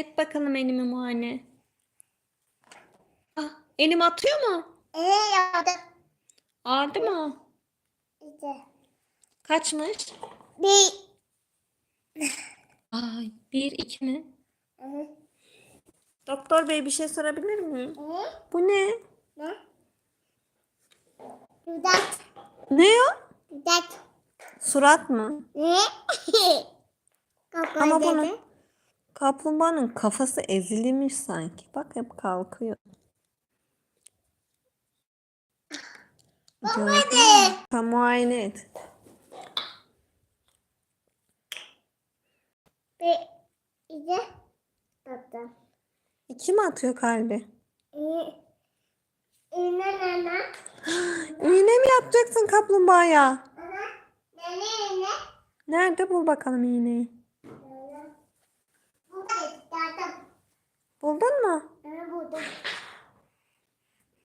Et bakalım elimi muayene. Ah, elim atıyor mu? Ee, yaptım. Ağrıdı mı? İşte. Kaçmış? Bir. Ay, bir, iki mi? Hı hı. Doktor bey bir şey sorabilir miyim? Hı? Bu ne? Ne? Dudak. Ne o? Dudak. Surat mı? Ne? Ama dedi. Kaplumbağanın kafası ezilmiş sanki. Bak hep kalkıyor. Gördün mü? Tam muayene et. Bir. İşte. Baktım. İki mi atıyor kalbi? İyi. İğne nene. İğne mi yapacaksın kaplumbağaya? Aha. Nene nene. Nerede bul bakalım iğneyi. Nene. Burada istedim. Buldun mu? Nene buldum.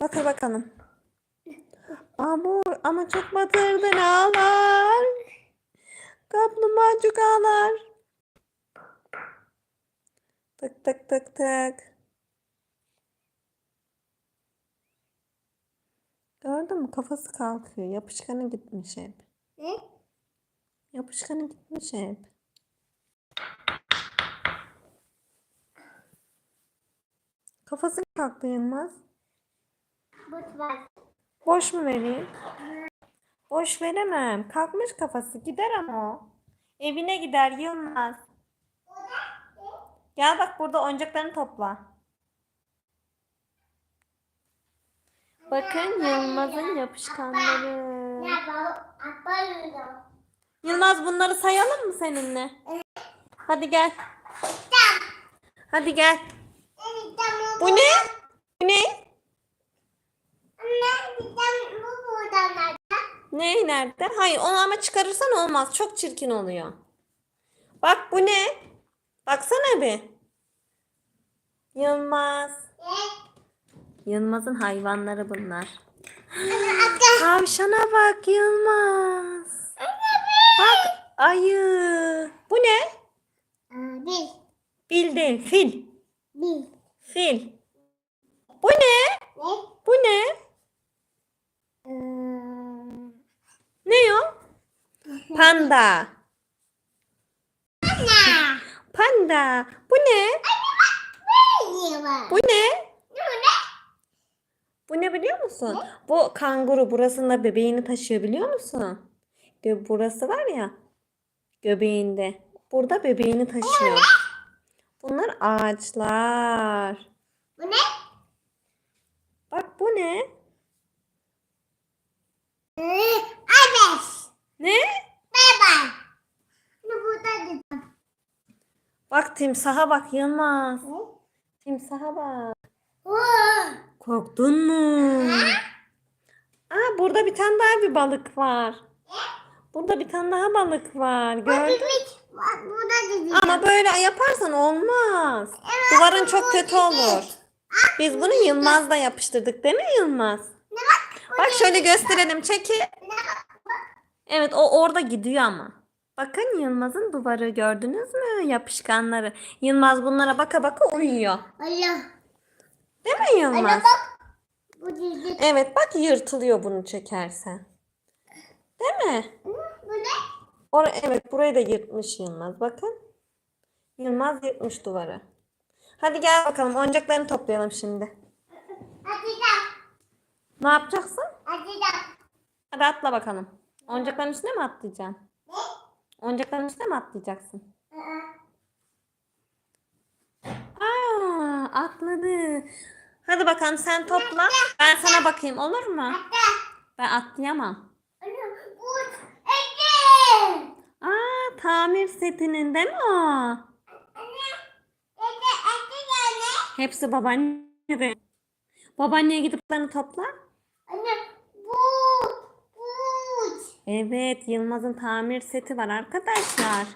Bakır bakalım. Bu ama çok batırdın ağlar. Kaplumbağacık ağlar. Tık tık tık tık. Gördün mü? Kafası kalkıyor. Yapışkanı gitmiş hep. Ne? Yapışkanı gitmiş hep. Kafası kalktı Yılmaz. Boş mu vereyim? Boş veremem. Kalkmış kafası. Gider ama o. Evine gider Yılmaz. Gel bak burada oyuncaklarını topla. Bakın Yılmaz'ın yapışkanları. Yılmaz bunları sayalım mı seninle? Hadi gel. Hadi gel. Bu ne? Bu ne? Anne, bir tane bu burada nerede? Ne nerede? Hayır onu ama çıkarırsan olmaz. Çok çirkin oluyor. Bak bu ne? Baksana bir. Yılmaz. Yılmaz'ın hayvanları bunlar. Tavşana bak Yılmaz. Bak ayı. Bu ne? Bir. Bil değil fil. Bir. Fil. Bu ne? Ne? Bu ne? Ee, Ne o? Panda. Anne. Panda. Bu ne? Ne? Bu ne? Bu ne? Ne biliyor musun? Bu kanguru burasında bebeğini taşıyor biliyor musun? Gö- Burası var ya göbeğinde. Burada bebeğini taşıyor. Bunlar ağaçlar. Bu ne? Bak bu ne? Ee, Evet. Ne? Baba. Bu burada dedi. Bak timsaha bak Yılmaz. Ne? Timsaha bak. Oo. Korktun mu? Aa burada bir tane daha bir balık var. Burada bir tane daha balık var. Gördün mü? Evet. Bak burada dedi. Ama böyle yaparsan olmaz. Duvarın çok kötü olur. Biz bunu Yılmaz'la yapıştırdık değil mi Yılmaz? Ne bak? Bak şöyle gösterelim çeki. Evet o orada gidiyor ama. Bakın Yılmaz'ın duvarı gördünüz mü? Yapışkanları. Yılmaz bunlara baka baka uyuyor. Allah. Değil mi Allah Yılmaz? bak. Bu. Evet bak yırtılıyor bunu çekersen. Değil mi? Bu ne? Or evet burayı da yırtmış Yılmaz. Bakın. Yılmaz yırtmış duvarı. Hadi gel bakalım oyuncaklarını toplayalım şimdi. Hadi gel. Ne yapacaksın? Hadi gel. Hadi atla bakalım. Oyuncakların üstüne mi atlayacaksın? Oyuncakların üstüne mi atlayacaksın? Aa. Atladı. Hadi bakalım sen topla. Ben sana bakayım olur mu? Ben atlayamam. Aa, tamir setinin değil mi o? Hepsi babaannede. Babaanneye gidip onları topla. Anne. Evet, Yılmaz'ın tamir seti var arkadaşlar.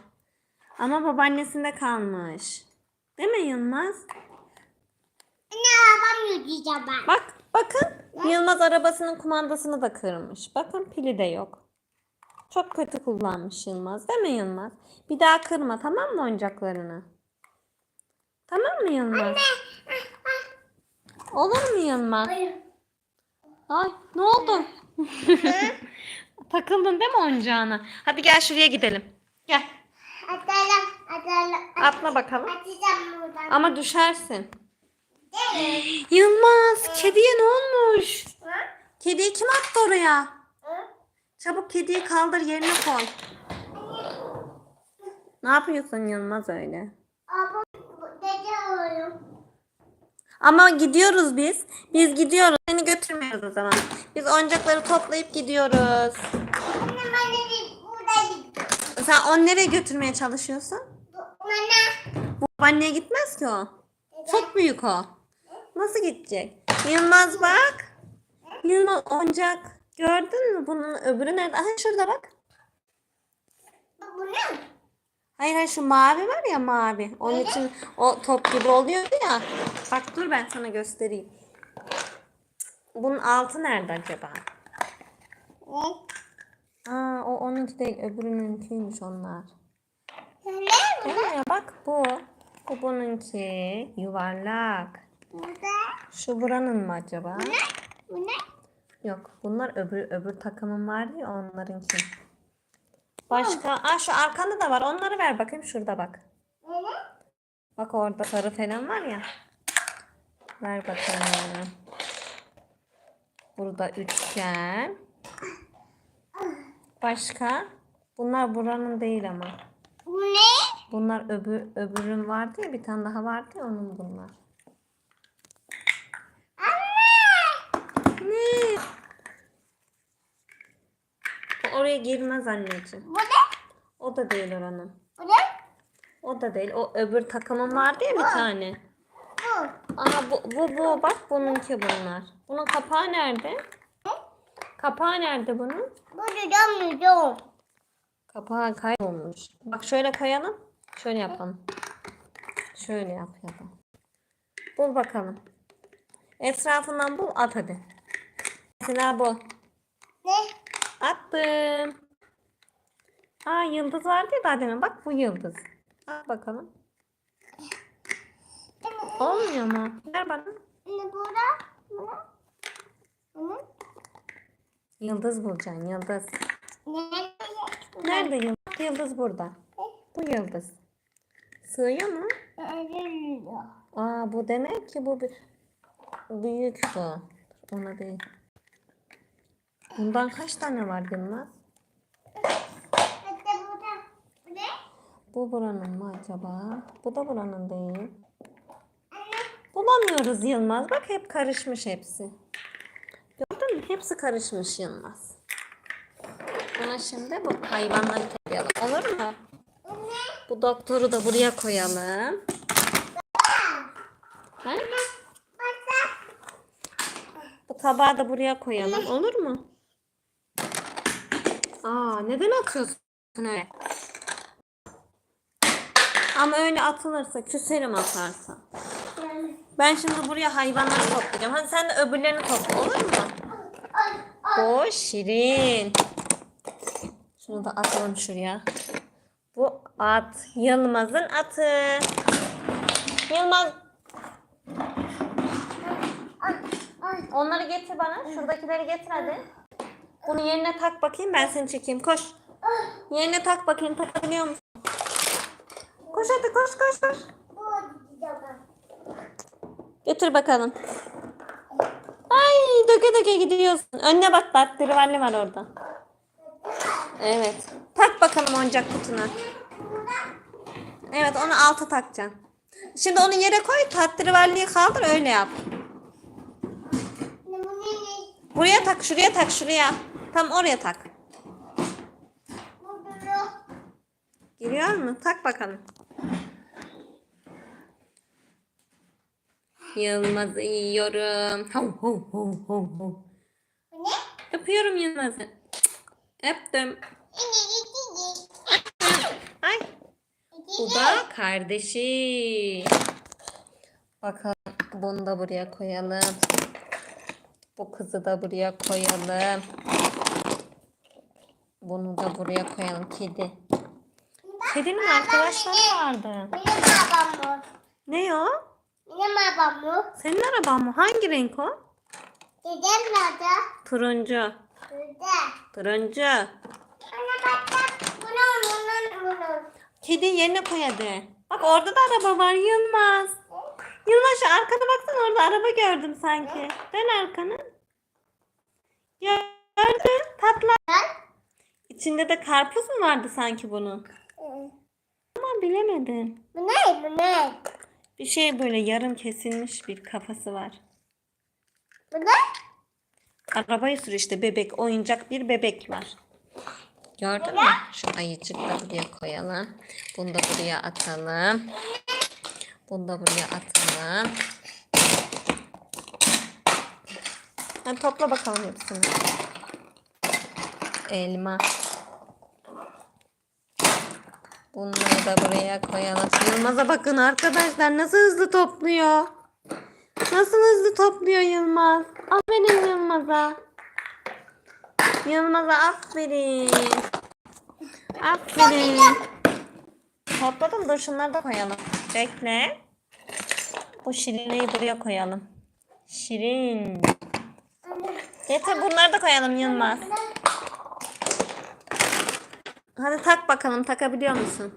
Ama babaannesinde kalmış. Değil mi Yılmaz? Anne babam yürüyeceğim ben. Bak, bakın. Yılmaz arabasının kumandasını da kırmış. Bakın pili de yok. Çok kötü kullanmış Yılmaz. Değil mi Yılmaz? Bir daha kırma tamam mı oyuncaklarını? Tamam mı Yılmaz? Olur mu Yılmaz? Hayır. Ay ne oldu? Takıldın değil mi oyuncağına? Hadi gel şuraya gidelim. Gel. Atalım. Atalım. Atla bakalım. Atacağım buradan. Ama düşersin. Değil? Yılmaz kediye ne olmuş? Hı? Kediyi kim attı oraya? Hı? Çabuk kediyi kaldır yerine koy. Ne yapıyorsun Yılmaz öyle? Ama dede oğlum. Ama gidiyoruz biz. Biz gidiyoruz. Seni götürmüyoruz o zaman. Biz oyuncakları toplayıp gidiyoruz. Anne ben de buradayım. Sen onu nereye götürmeye çalışıyorsun? Bu- Bana. Bu anneye gitmez ki o. Çok büyük o. Nasıl gidecek? Yılmaz bak. Yılmaz oyuncak. Gördün mü bunun öbürü nerede? Aha şurada bak. Bu ne? Hayır hayır şu mavi var ya mavi. Onun için o top gibi oluyordu ya. Bak dur ben sana göstereyim. Bunun altı nerede acaba? Ne? Aa o onunki değil öbürününkiymiş onlar. Ne? Ya? Bak bu. Bu bununki. Yuvarlak. Burada. Şu buranın mı acaba? Bu ne? Yok bunlar öbür öbür takımın vardı ya onlarınki. Başka? Aa şu arkanda da var. Onları ver bakayım şurada bak. Bak orada sarı falan var ya. Ver bakalım. Burada üçgen. Başka? Bunlar buranın değil ama. Bu ne? Bunlar öbür öbürün vardı ya bir tane daha vardı ya onun bunlar. Anne. Ne? O Oraya girmez anneciğim. Bu ne? O da değil oranın. Bu ne? O da değil. O öbür takımın vardı ya bir tane. Bu. Aha bu, bu, bu. Bak bununki bunlar. Bunun kapağı nerede? Kapağı nerede bunun? Bu duramıyorum. Kapağı kaybolmuş. Bak şöyle koyalım. Şöyle yapalım. Şöyle yapalım. Bul bakalım. Etrafından bul at hadi. Mesela bu. Ne? Attım. Aa yıldız vardı ya daha demin. Bak bu yıldız. At bakalım. Olmuyor mu? Ver bana. Ne burada? Yıldız bulacaksın yıldız. Ne? Nerede yıldız? Yıldız burada. Bu yıldız. Sığıyor mu? Aa bu demek ki bu bir büyük bu. Ona değil. Bundan kaç tane var? Hatta burada. Bu ne? Bu buranın mı acaba? Bu da buranın değil. Anne. Bulamıyoruz Yılmaz. Bak hep karışmış hepsi. Gördün mü? Hepsi karışmış Yılmaz. Buna şimdi bu hayvanları koyalım. Olur mu? Bu doktoru da buraya koyalım. Ha? Bak. Bu tabağı da buraya koyalım. Olur mu? Aa, neden atıyorsun öyle? Ama öyle atılırsa küserim atarsa. Ben şimdi buraya hayvanları toplayacağım. Hadi sen de öbürlerini topla olur mu? Bu şirin. Şunu da atalım şuraya. Bu at. Yılmaz'ın atı. Yılmaz onları getir bana. Şuradakileri getir hadi. Bunu yerine tak bakayım ben seni çekeyim. Koş. Yerine tak bakayım takabiliyor musun? Koş hadi koş koş koş. Götür bakalım. Ay döke döke gidiyorsun. Önüne bak bak trivalli var orada. Evet. Tak bakalım oyuncak kutuna. Evet onu alta takacaksın. Şimdi onu yere koy. Tatrivalliyi kaldır öyle yap. Buraya tak şuraya tak şuraya. Tam oraya tak. Giriyor mu? Tak bakalım. Yılmaz'ı yiyorum. Hav, hav, hav, hav. Bu ne? Öpüyorum Yılmaz'ı. Öptüm. Ay. Bu da kardeşi. Bakalım bunu da buraya koyalım. Bu kızı da buraya koyalım. Bunu da buraya koyalım. Kedi. Kedinin arkadaşları vardı. Benim babam bu. Ne o? Benim arabam bu. Senin araban mı? Hangi renk o? Dedem nerede? Turuncu. Burada. Turuncu. Anne bak bak. Bunu bunu bunu. Kedi yerine koy hadi. Bak orada da araba var Yılmaz. Yılmaz şu arkada baksana orada araba gördüm sanki. Dön arkanı. Gördün tatlı. İçinde de karpuz mu vardı sanki bunun? Ama bilemedin. Bu ne? Bu ne? Bir şey böyle yarım kesilmiş bir kafası var. Bu ne? Arabayı sür işte bebek, oyuncak bir bebek var. Gördün mü? Şu ayıcık da buraya koyalım. Bunu da buraya atalım. Bunu da buraya atalım. Hadi topla bakalım hepsini. Elma. Bunları da buraya koyalım. Yılmaz'a bakın arkadaşlar nasıl hızlı topluyor. Nasıl hızlı topluyor Yılmaz. Aferin Yılmaz'a. Yılmaz'a aferin. Aferin. Topladım dur şunları da koyalım. Bekle. Bu şirineyi buraya koyalım. Şirin. Getir bunları da koyalım Yılmaz. Hadi tak bakalım takabiliyor musun?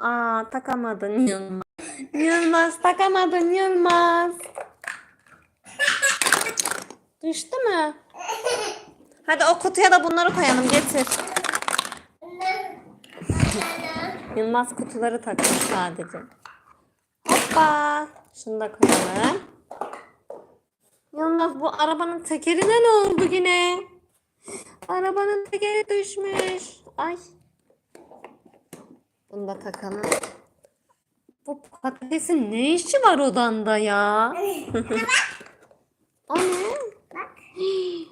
Aa takamadın Yılmaz. Yılmaz takamadın Yılmaz. Düştü mü? Hadi o kutuya da bunları koyalım getir. Yılmaz kutuları takmış sadece. Hoppa. Şunu da koyalım. Yılmaz bu arabanın tekerine ne oldu yine? Arabanın tekeri düşmüş. Ay. Bunu da takalım. Bu patatesin ne işi var odanda ya? o ne?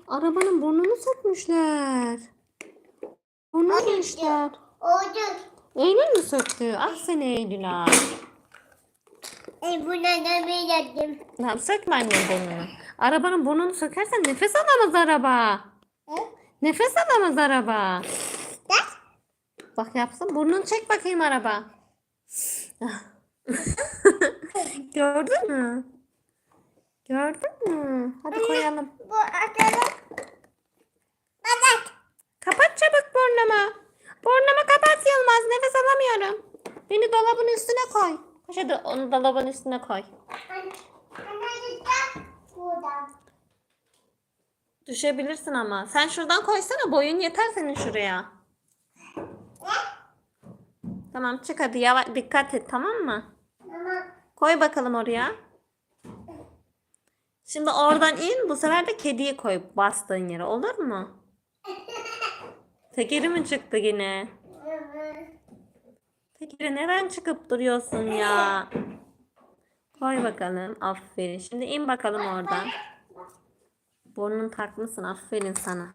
Arabanın burnunu sökmüşler. Burnunu sökmüşler. Oldu. Eylül mü söktü? Ah sen Eylül ha. E buna da bir yaptım. Tamam sökme annem burnunu. Arabanın burnunu sökersen nefes alamaz araba. Nefes alamaz araba. Bak yapsın burnunu çek bakayım araba. Gördün mü? Gördün mü? Hadi koyalım. Bu atalım. Bak. Kapat çabuk burnumu. Burnumu kapat Yılmaz. Nefes alamıyorum. Beni dolabın üstüne koy. Koş hadi onu dolabın üstüne koy. Anne burada. Düşebilirsin ama. Sen şuradan koysana. Boyun yeter senin şuraya. Tamam çık hadi yavaş dikkat et tamam mı? Mama. Koy bakalım oraya. Şimdi oradan in bu sefer de kediyi koy bastığın yere olur mu? Tekeri mi çıktı yine? Tekeri neden çıkıp duruyorsun ya? Koy bakalım. Aferin. Şimdi in bakalım oradan. Burnunu takmışsın. Aferin sana.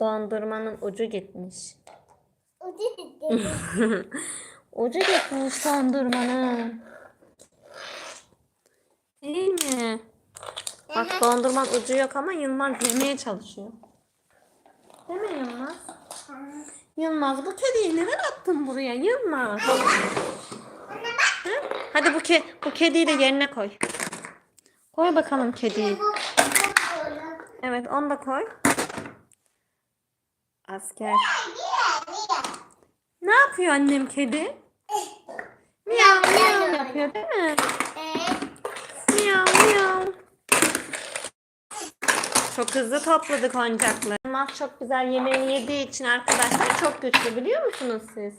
Dondurmanın ucu gitmiş. Ucu gitti. Ucu gitmiş dondurmanın. Değil mi? Bak dondurman ucu yok ama Yılmaz yemeye çalışıyor. Değil mi Yılmaz? Yılmaz bu kediyi neden attın buraya Yılmaz? Hadi bu, ke bu kediyi de yerine koy. Koy bakalım kediyi. Evet onu da koy. Asker. Ne yapıyor annem kedi? Miyav miyav yapıyor değil mi? Miyav miyav. Çok hızlı topladık oyuncakları. Yılmaz çok güzel yemeğini yediği için arkadaşlar çok güçlü biliyor musunuz siz?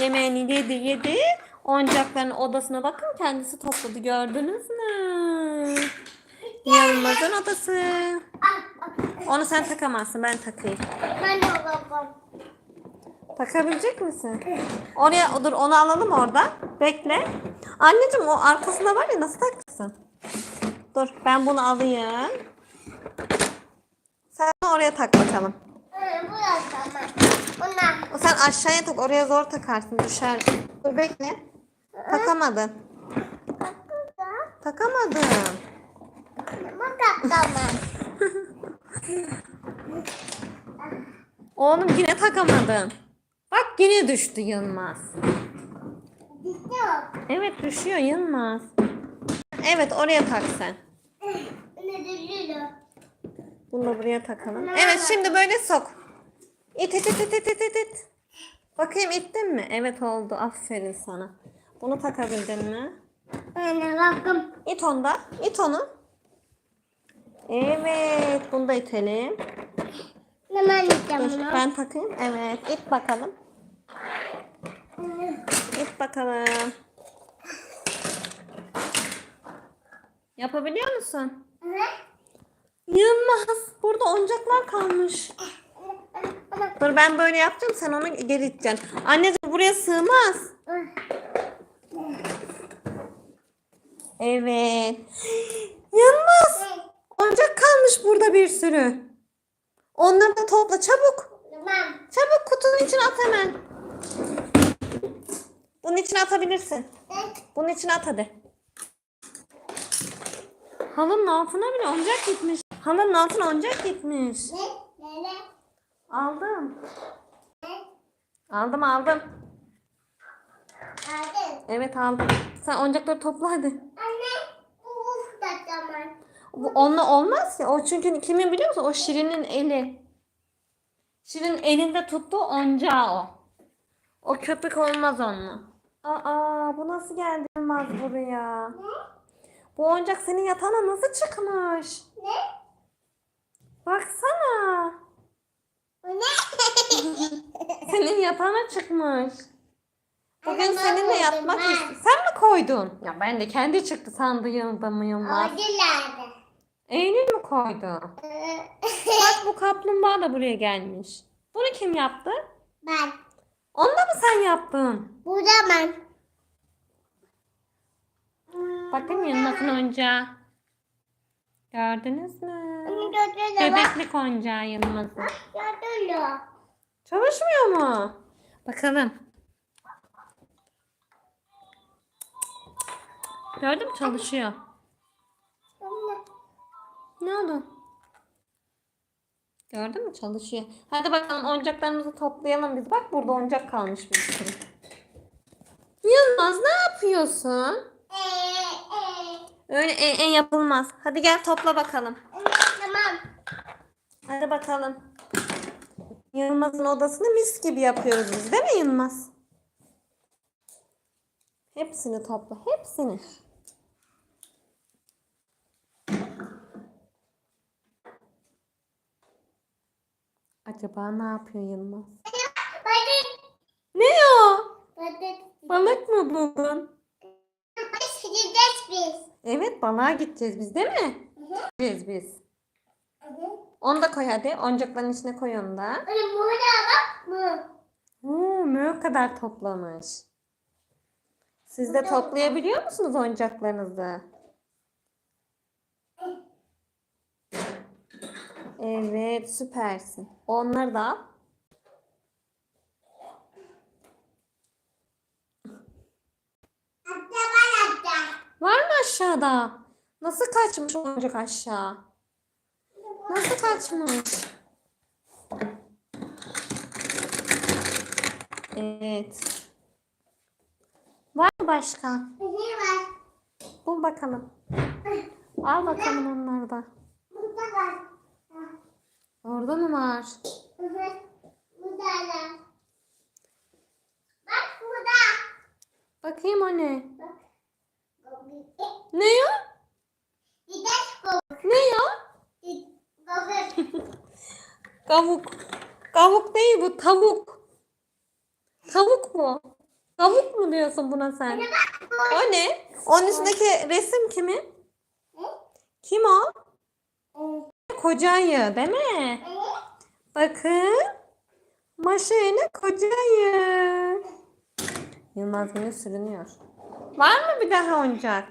Yemeğini yedi yedi. Oyuncakların odasına bakın kendisi topladı gördünüz mü? Yılmaz'ın odası. Onu sen takamazsın ben takayım. ben de. Takabilecek misin? Oraya dur onu alalım orada. Bekle. Anneciğim o arkasında var ya nasıl takacaksın? Dur ben bunu alayım. Sen oraya tak bakalım. Ee, bu da tamam. Bunlar. O sen aşağıya tak oraya zor takarsın düşer. Dur bekle. Takamadın. Takamadın. Bak tamam. Oğlum yine takamadın. Bak yine düştü Yılmaz. O. Evet düşüyor Yılmaz. Evet oraya tak sen. Düşüyor? Bunu da buraya takalım. Evet şimdi böyle sok. İt it it it it it it. Bakayım ittin mi? Evet oldu. Aferin sana. Bunu takabildin mi? Anne bakın. İt onu da. İt onu. Evet. Bunu da itelim. Hemen gideceğim Dur bunu. ben takayım. Evet. it bakalım. İt bakalım. Yapabiliyor musun? Evet. Yılmaz. Burada oyuncaklar kalmış. Dur ben böyle yapacağım sen onu geri iteceksin. Anneciğim buraya sığmaz. Evet. Yılmaz. Oyuncak kalmış burada bir sürü. Onları da topla çabuk. Çabuk kutunun içine at hemen. Bunun içine atabilirsin. Bunun içine at hadi. Halının altına bile oyuncak gitmiş. Halının altına oyuncak gitmiş. Aldım. Aldım aldım. Aldın. Evet aldım. Sen oyuncakları topla hadi. Anne. Uf da tamam. Bu onunla olmaz ya. O çünkü kimin biliyor musun? O Şirin'in eli. Şirin'in elinde tuttuğu oyuncağı o. O köpük olmaz onunla. Aa bu nasıl geldi Yılmaz buraya? Ne? Bu oyuncak senin yatağına nasıl çıkmış? Ne? Baksana. Bu ne? Senin yatağına çıkmış. Bugün ben seninle koydum, yatmak ben. ist- Sen mi koydun? Ya ben de kendi çıktı sandığım Yılmaz. Acılardı. Eylül mü koydu? Bak bu kaplumbağa da buraya gelmiş. Bunu kim yaptı? ben. Onu da mı sen yaptın? Bu da ben. Bakın Yılmaz'ın oyuncağı. Gördünüz mü? Bebeklik oyuncağı Yılmaz'ın. Götürdü. Çalışmıyor mu? Bakalım. Gördün mü çalışıyor. Ne oldu? Gördün mü çalışıyor. Hadi bakalım oyuncaklarımızı toplayalım biz. Bak burada oyuncak kalmış bir sürü. Yılmaz ne yapıyorsun? Ee, ee. Öyle en, en yapılmaz. Hadi gel topla bakalım. Tamam. Hadi bakalım. Yılmaz'ın odasını mis gibi yapıyoruz biz değil mi Yılmaz? Hepsini topla. Hepsini. Acaba ne yapıyor Yılmaz? Balık. Ne o? Balık. Balık mı buldun? Biz. Evet balığa gideceğiz biz değil mi? Gideceğiz biz. Anne. Onu da koy hadi. Oyuncakların içine koy onu da. Anne burada bak bu. Oo, ne kadar toplamış. Siz de toplayabiliyor musunuz oyuncaklarınızı? Evet, süpersin. Onları da al. Hatta ben hatta. Var mı aşağıda? Nasıl kaçmış oyuncak aşağı? Nasıl kaçmış? Evet. Var mı başka? Var? Bul bakalım. Al bakalım onları da. Burada var. Orada mı var? Burada da. Bak burada. Bakayım o ne? Bak. Ne ya? Ne ya? Kavuk. Kavuk değil bu tavuk. Tavuk mu? Tavuk mu diyorsun buna sen? O ne? Onun üstündeki resim kimin? Kim o? Koca değil mi? Bakın. Maşa ile koca ayı. Yılmaz yine sürünüyor. Var mı bir daha oyuncak?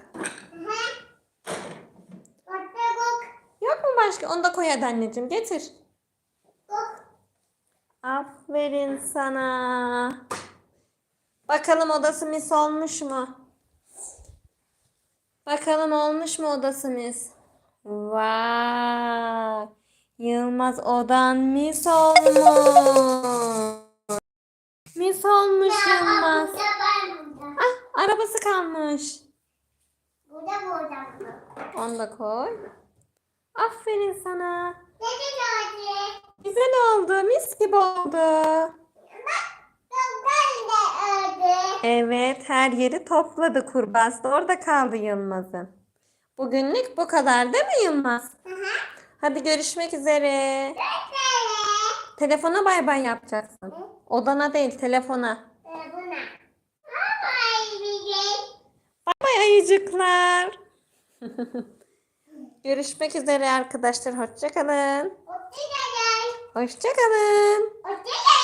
Yok mu başka? Onu da koy hadi anneciğim. Getir. Aferin sana. Bakalım odası mis olmuş mu? Bakalım olmuş mu odası mis? Vay. Yılmaz odan mis olmuş. Mis olmuş Yılmaz. Burada var burada. Ah arabası kalmış. Burada burada. Onu da koy. Aferin sana. Dede geldi. Güzel oldu. Mis gibi oldu. Bak ben de. Evet her yeri topladı kurbağası da orada kaldı Yılmaz'ın. Bugünlük bu kadar değil mi Yılmaz? Hı hı. Hadi görüşmek üzere. Böyle. Telefona bay bay yapacaksın. Odana değil telefona. Ee, Buna. Ama bir Bay ayıcıklar. görüşmek üzere arkadaşlar. Hoşçakalın. Hoşçakalın. Hoşçakalın. Hoşçakalın.